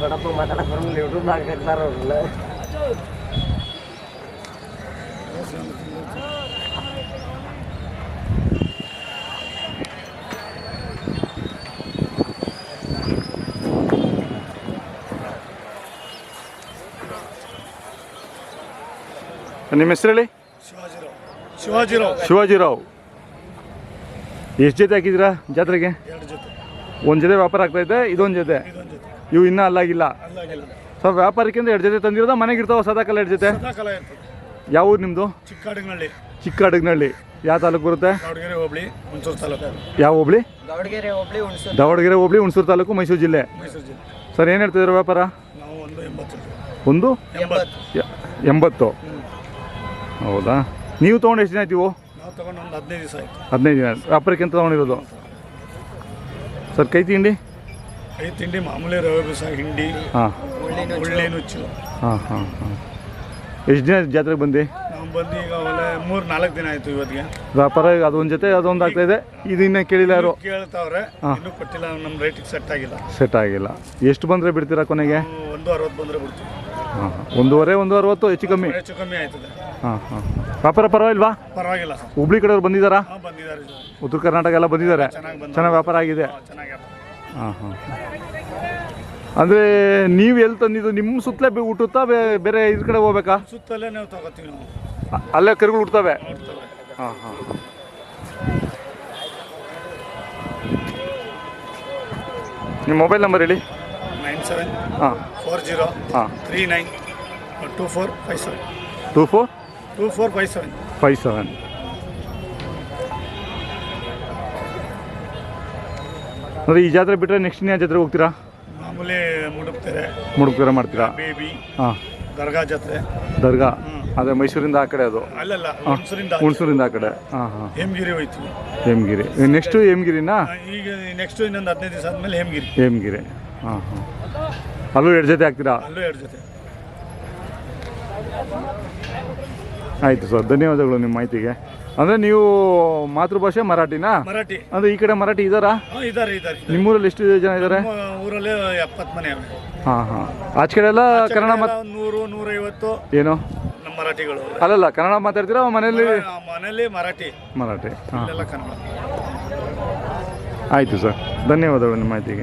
ದೊಡ್ಡಪ್ಪ ಮಾತಾಡಕ್ ಬರಲ್ಲ ಯೂಟ್ಯೂಬ್ ಹಾಕಿರ್ತಾರ ಅವ್ರಲ್ಲ ನಿಮ್ಮ ಹೆಸರು ಹೇಳಿ ಶಿವಾಜಿರಾವ್ ಶಿವಾಜಿರಾವ್ ಶಿವಾಜಿರಾವ್ ಎಷ್ಟು ಜೊತೆ ಹಾಕಿದ್ದೀರಾ ಜಾತ್ರೆಗೆ ಎರಡು ಜೊತೆ ಒಂದು ಜೊತೆ ವ್ಯಾಪಾರ ಆಗ್ತಾ ಇದೆ ಇದೊಂದು ಜೊತೆ ಇದೊಂದು ಜೊತೆ ಇವು ಇನ್ನೂ ಅಲ್ಲಾಗಿಲ್ಲ. ಅಲ್ಲಾಗಿಲ್ಲ. ಸೊ ವ್ಯಾಪಾರಕ್ಕೆ ಎರಡು ಜೊತೆ ತಂದಿರೋದ ಮನೆಗೆ ಇರ್ತಾವ ಸದಾಕಾಲ ಎರಡು ಜೊತೆ? ಯಾವ ಊರು ನಿಮ್ಮದು ಚಿಕ್ಕಾಡಗನಹಳ್ಳಿ ಚಿಕ್ಕ ಅಡಗ್ನಹಳ್ಳಿ ಯಾವ ತಾಲೂಕು ಬರುತ್ತೆ? ದಾವಣಗೆರೆ ಹೋಬಳಿ ಹುಣಸೂರು ತಾಲೂಕು. ಯಾವ ಹೋಬಳಿ? ದಾವಣಗೆರೆ ಹೋಬ್ಳಿ ಹುಣಸೂರು. ದಾವಣಗೆರೆ ಹೋಬಳಿ ಹುಣಸೂರು ತಾಲೂಕು ಮೈಸೂರು ಜಿಲ್ಲೆ. ಮೈಸೂರು ಜಿಲ್ಲೆ. ಸರ್ ಏನು ಹೇಳ್ತಿದ್ರು ವ್ಯಾಪಾರ? ನಾವು ಒಂದು ಎಂಬತ್ತು. ಹೌದಾ? ನೀವು ತೊಗೊಂಡು ಎಷ್ಟು ದಿನ ಆಯ್ತು ಇವು? ನಾವು ತಗೊಂಡು ಒಂದು ಹದಿನೈದು ದಿವಸ ಆಯ್ತು. ಹದಿನೈದು ದಿನ. ವ್ಯಾಪಾರಕ್ಕೆ ಅಂತ ತೊಗೊಂಡಿರೋದು? ಸರ್ ಕೈ ತಿಂಡಿ? ಐದು ತಿಂಡಿ ಮಾಮೂಲಿ ರವೆ ಬೀಸ ಹಿಂಡಿ ಹಾಂ. ಒಳ್ಳೆ ನುಚ್ಚು. ಹಾಂ ಹಾಂ ಹಾಂ. ಎಷ್ಟು ದಿನ ಆಯ್ತು ಜಾತ್ರೆಗೆ ಬಂದು? ನಾವು ಬಂದು ಈಗ ಮೂರು ನಾಲ್ಕು ದಿನ ಆಯಿತು ಇವತ್ತಿಗೆ ವ್ಯಾಪಾರ ಅದೊಂದು ಜೊತೆ ಅದೊಂದು ಆಗ್ತಾ ಇದೆ? ಇದು ಇನ್ನೂ ಕೇಳಿಲ್ಲ ಯಾರು? ಕೇಳ್ತಾವ್ರೆ. ಹಾ. ಇನ್ನೂ ಕೊಟ್ಟಿಲ್ಲ ನಮ್ಮ ರೇಟಿಗೆ ಸೆಟ್ ಆಗಿಲ್ಲ. ಸೆಟ್ ಆಗಿಲ್ಲ. ಎಷ್ಟು ಬಂದರೆ ಬಿಡ್ತೀರಾ ಕೊನೆಗೆ? ನಾವು ಒಂದು ಅರವತ್ತು ಬಂದರೆ ಬಿಡ್ತೀವಿ. ಹಾಂ ಒಂದೂವರೆ ಒಂದು ಅರವತ್ತು ಹೆಚ್ಚು ಕಮ್ಮಿ? ಹೆಚ್ಚು ಕಮ್ಮಿ ಆಯ್ತದೆ. ಹಾಂ ಹಾಂ. ವ್ಯಾಪಾರ ಪರವಾಗಿಲ್ವಾ? ಪರವಾಗಿಲ್ಲ. ಹುಬ್ಳಿ ಕಡೆಯವ್ರು ಬಂದಿದ್ದಾರಾ ಹಾಂ ಬಂದಿದ್ದಾರೆ. ಸರ್. ಉತ್ತರ ಕರ್ನಾಟಕ ಎಲ್ಲ ಬಂದಿದ್ದಾರೆ? ಚೆನ್ನಾಗಿ ಬಂದ ಚೆನ್ನಾಗಿ ವ್ಯಾಪಾರ ಆಗಿದೆ. ಚೆನ್ನಾಗಿ ಹಾಂ ಹಾಂ ಅಂದರೆ ನೀವು ಎಲ್ಲಿ ತಂದಿದ್ದು? ನಿಮ್ಮ ಸುತ್ತಲೇ ಬೆ- ಹುಟ್ಟುತ್ತಾ ಬೇರೆ ಇದ್ರ ಕಡೆ ಹೋಗ್ಬೇಕಾ? ಸುತ್ತಲೇ ನಾವು ತಗೋತೀವಿ ನಾವು. ಅಲ್ಲೇ ಕರುಗಳು ಹುಡ್ತವೆ ಹಾಂ ಹಾಂ. ನಿಮ್ಮ ಮೊಬೈಲ್ ನಂಬರ್ ಹೇಳಿ? ನೈನ್ ಸೆವೆನ್ ಹಾಂ. ಫೋರ್ ಜೀರೋ ಹಾಂ. Three nine two four five seven. Two four? Two four five seven. Five seven. ಅಂದರೆ ಈ ಜಾತ್ರೆ ಬಿಟ್ಟರೆ ನೆಕ್ಸ್ಟ್ ಇನ್ಯಾವ ಜಾತ್ರೆ ಹೋಗ್ತೀರಾ? ಮಾಮೂಲಿ ಮುಡುಕ್ತಾರೆ ಮುಡುಕ್ತಾರೆ ಮಾಡ್ತೀರಾ? ಬೇಬಿ ಹಾಂ. ದರ್ಗಾ ಜಾತ್ರೆ. ದರ್ಗಾ? ಅದೇ ಮೈಸೂರಿಂದ ಆ ಕಡೆ ಅದು? ಅಲ್ಲಲ್ಲ ಹುಣಸೂರಿಂದ ಆ ಕಡೆ. ಹಾಂ ಹಾಂ. ಹೇಮಗಿರಿ ಹೋಯ್ತು. ಹೇಮಗಿರಿ. ನೆಕ್ಸ್ಟು ಹೇಮಗಿರಿನಾ? ಈಗ ನೆಕ್ಸ್ಟ್ ಇನ್ನೊಂದು ಹದಿನೈದು ದಿವಸ ಆದ್ಮೇಲೆ ಹೇಮಗಿರಿ. ಹೇಮಗಿರಿ. ಹಾಂ ಹಾಂ. ಅಲ್ಲೂ ಎರಡು ಜೊತೆ ಆಗ್ತೀರಾ? ಅಲ್ಲೂ ಎರಡು ಜೊತೆ. ಆಯಿತು ಸರ್ ಧನ್ಯವಾದಗಳು ನಿಮ್ಮ ಮಾಹಿತಿಗೆ. ಅಂದರೆ ನೀವು ಮಾತೃಭಾಷೆ ಮರಾಠಿನಾ? ಮರಾಠಿ. ಅಂದ್ರೆ ಈ ಕಡೆ ಮರಾಠಿ ಇದ್ದಾರಾ ಇದಾರೆ ಇದ್ದಾರೆ ಇದ್ದಾರೆ ನಿಮ್ಮೂರಲ್ಲಿ ಎಷ್ಟು ಜನ ಇದ್ದಾರೆ ನಮ್ಮ ಊರಲ್ಲಿ ಎಪ್ಪತ್ತು ಮನೆ ಹಾ ಹಾಂ. ಆಚೆ ಕಡೆ ಎಲ್ಲ ಕನ್ನಡ ಮಾತು ನೂರು ನೂರೈವತ್ತು ಏನು? ನಮ್ಮ ಮರಾಠಿಗಳು ಅಲ್ಲಲ್ಲ ಕನ್ನಡ ಮಾತಾಡ್ತೀರಾ ಮನೇಲಿ ಮನೆಯಲ್ಲಿ? ಮನೇಲಿ ಮರಾಠಿ. ಮರಾಠಿ ಹಾಂ. ಕನ್ನಡ. ಆಯಿತು ಸರ್. ಧನ್ಯವಾದಗಳು ನಿಮ್ಮ ಮಾಹಿತಿಗೆ.